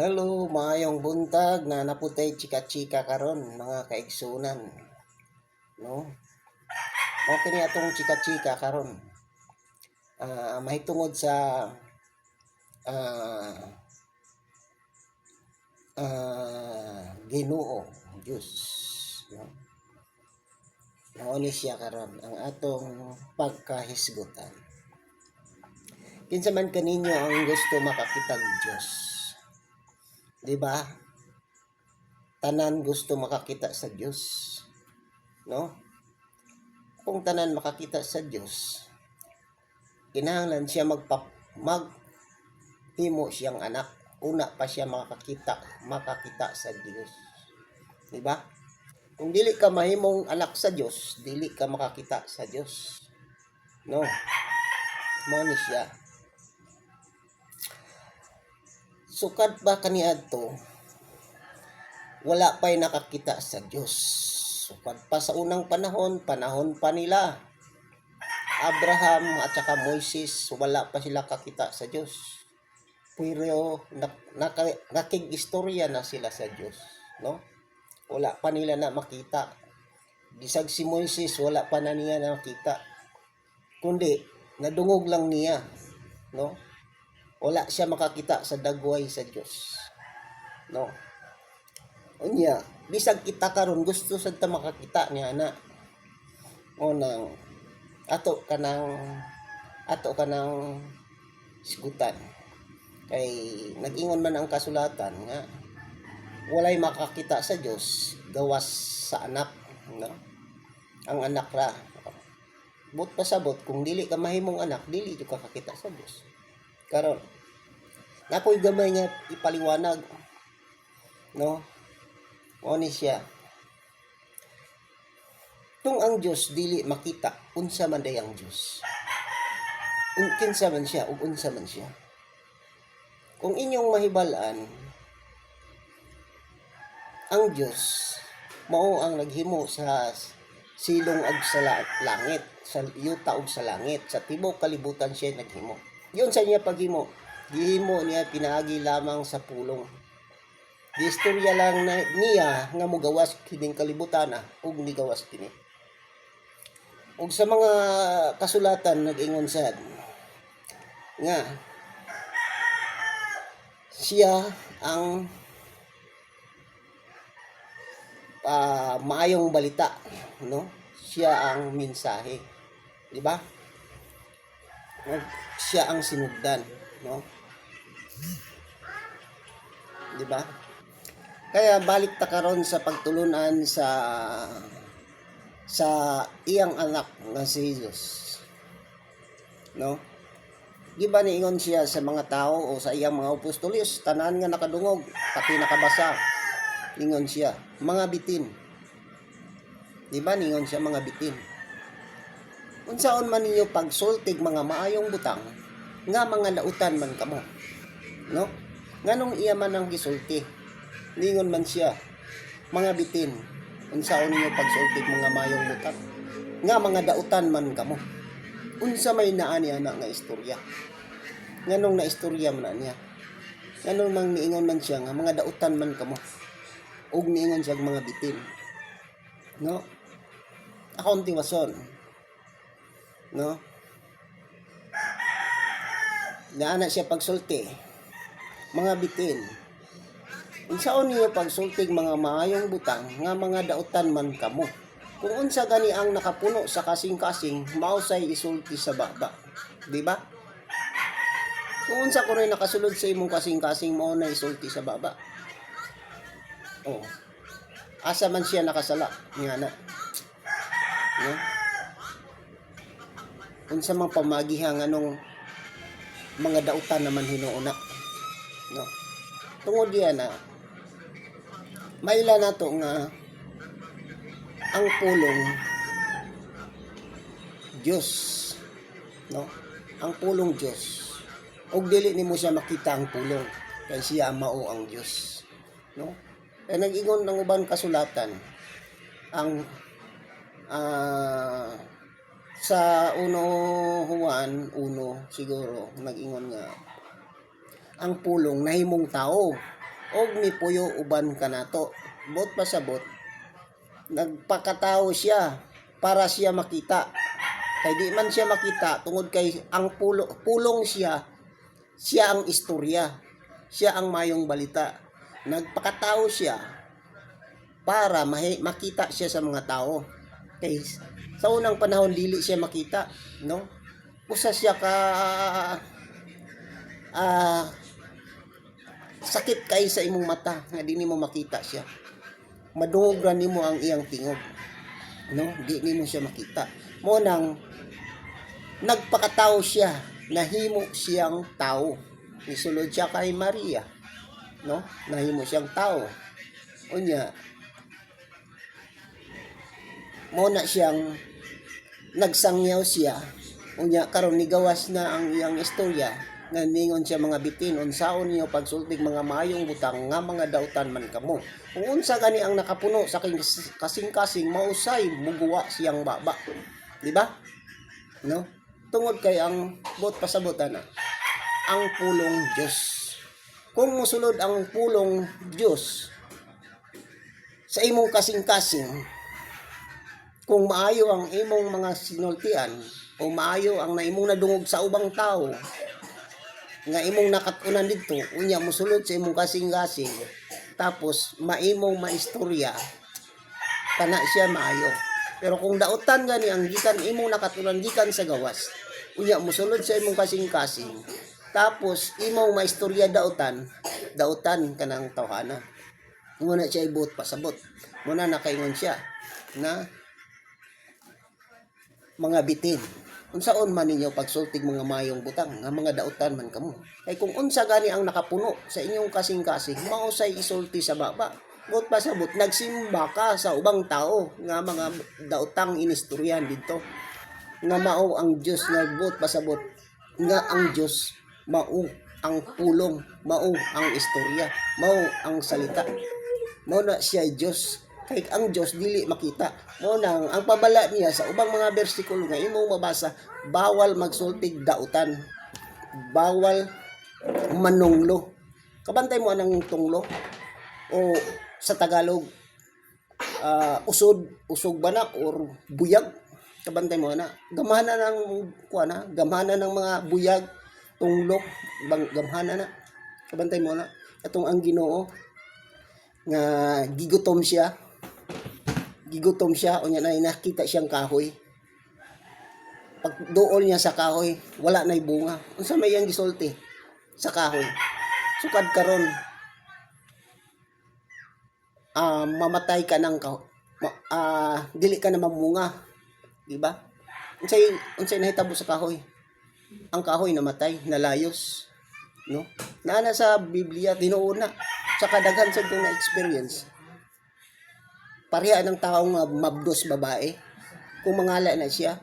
Hello, maayong buntag na naputay chika-chika karon mga kaigsunan. No? Okay ni atong chika-chika karon. Ah, mahitungod sa ah ah Ginoo, Diyos, no? Mao ni siya karon ang atong pagkahisgutan. Kinsa man kaninyo ang gusto makakitag Diyos. Di ba? Tanan gusto makakita sa Diyos. No? Kung tanan makakita sa Diyos, kinahanglan siya magpa mag himo siyang anak. Una pa siya makakita, makakita sa Diyos. Di ba? Kung dili ka mahimong anak sa Diyos, dili ka makakita sa Diyos. No? Ni siya. Sukat ba kaniadto? Wala pa'y nakakita sa Diyos. Sukat pa sa unang panahon, panahon pa nila. Abraham at saka Moises, wala pa sila kakita sa Diyos. Pero nak, nakig-istorya na sila sa Diyos. No? Wala pa nila na makita. Bisag si Moises, wala pa na niya nakita. Kundi, nadungog lang niya. No? Wala siya makakita sa dagway sa Dios. No. Unya, bisag kita karon gusto sa ta makakita niya na o nang ato kanang ato kanang sigutan. Kay nag-ingon man ang kasulatan nga walay makakita sa Dios gawas sa anak, no? Ang anak ra. But pasabot kung dili ka mahimong anak, dili ka kakita sa Dios karon. Nakoy gamay nga ipaliwanag no? Mo ni siya. Tung ang Dios dili makita unsa man day ang Dios un kinsa man siya ug unsa man siya. Kung inyong mahibal-an ang Dios mao ang naghimo sa silong ag sa la- langit sa yuta ug sa langit. Sa tibuok kalibutan siya naghimo yun sa niya paghimo. Gihimo niya pinaagi lamang sa pulong. Di lang na niya nga mugawas kining kalibutan ug nigawas kini. Ug sa mga kasulatan nag-ingon sad nga siya ang ah, maayong balita, no? Siya ang mensahe. Di ba? Siya ang sinugdan, no? 'Di ba? Kaya balik ta karon sa pagtulunan sa sa iyang anak nga si Jesus. No? Di ba niingon siya sa mga tao o sa iyang mga apostolos, tanan nga nakadungog, pati nakabasa. Ingon siya, mga bitin. Di ba niingon siya mga bitin? Unsaon man ninyo pagsultig mga maayong butang nga mga lautan man kamo no? Nganong iya man ang gisulti? Ningon man siya mga bitin unsaon ninyo pagsultig mga maayong butang? Nga mga dautan man kamo unsa may naa niya nga istorya? Nganong na istorya man niya? Nganong mang niingon man siya nga mga dautan man kamo ug niingon siya mga bitin. No? Akong tiwason no? Naana siya pagsulti. Mga bitin. Unsaon niyo pagsultig mga maayong butang nga mga dautan man kamo kung unsa gani ang nakapuno sa kasing-kasing mausay isulti sa baba. Di ba? Kung unsa ko rin nakasulod sa imong kasing-kasing mao na isulti sa baba. Oh. Asa man siya nakasala? Nga na. No? Unsa mang pamagihan anong mga dautan naman hinuuna no. Tungod diyan na maila nato nga ang pulong Dios no. Ang pulong Dios og dili nimo siya makita ang pulong kay siya mao ang Dios no. Kay nag-ingon ng ubang kasulatan ang ah sa uno Juan uno siguro nag-ingon nga ang pulong nahimong tao og mipuyo uban kanato bot pasabot nagpakatao siya para siya makita. Kay di man siya makita tungod kay ang pulo, pulong siya siya ang istorya siya ang mayong balita. Nagpakatao siya para makita siya sa mga tao. Kay sa unang panahon dili siya makita no? Usa siya ka ah sakit kay sa imong mata nga di nimo makita siya. Madungog nimo ang iyang tingog no? Di nimo siya makita. Mo nang nagpakatao siya nahimo siyang tao. Nisulod siya kay Maria no? Nahimo siyang tao. Unya mo na siyang nagsangyaw siya. Unya karon nigawas na ang iyang istorya nga ningon siya mga bitin unsaon niyo pagsultig mga mayong butang nga mga dautan man kamo? Kung unsa gani ang nakapuno sa kasing-kasing mausay muguwa siyang baba. Di ba no? Tungod kay ang bot pasabotan na. Ang pulong Dios kung musulod ang pulong Dios sa imong kasing-kasing kung maayo ang imong mga sinultian o maayo ang naimong nadungog sa ubang tao nga imong nakatunan dito unya mosulod sa imong kasing-kasing tapos maimong maistorya kana siya maayo. Pero kung dautan gani ang gikan imong nakatunan gikan sa gawas unya mosulod sa imong kasing-kasing tapos imong maistorya dautan dautan kanang tawhana. Muna siya ibot pasabot. Muna nakaingon siya na mga bitin unsaon man ninyo pagsultig mga mayong butang nga mga dautan man kamo? Kay kung unsa gani ang nakapuno sa inyong kasing-kasing mausay isulti sa baba. But pasabot nagsimba ka sa ubang tao nga mga dautang inistoryan dito. Nga mao ang Dios nagbot pasabot nga ang Dios mao ang pulong mao ang istorya mao ang salita. Mao na siya Dios kay ang Dios dili makita. Mo nang ang pabala niya sa ubang mga bersikulo nga imong mabasa bawal magsultig dautan. Bawal manunglo. Kabantay mo anang tunglo? O sa Tagalog ah, usod usog banak or buyag? Kabantay mo na gamana ng kuana gamana ng mga buyag tunglok bang gamhana na. Kabantay mo na atong ang Ginoo nga gigutom siya gigutom siya o niya na nakita siyang kahoy. Pag dool niya sa kahoy wala na'y bunga. Unsa may yang gisulti? Sa kahoy. Sukad karon ah mamatay ka ng kahoy ah dili ka na mamunga. Di ba unsay unsay nahitabo sa kahoy? Ang kahoy namatay nalayos. No? Nana sa Biblia tinuon na. Sa kadaghan sa na experience pareha ng taong mabdos babae. Kung mangala na siya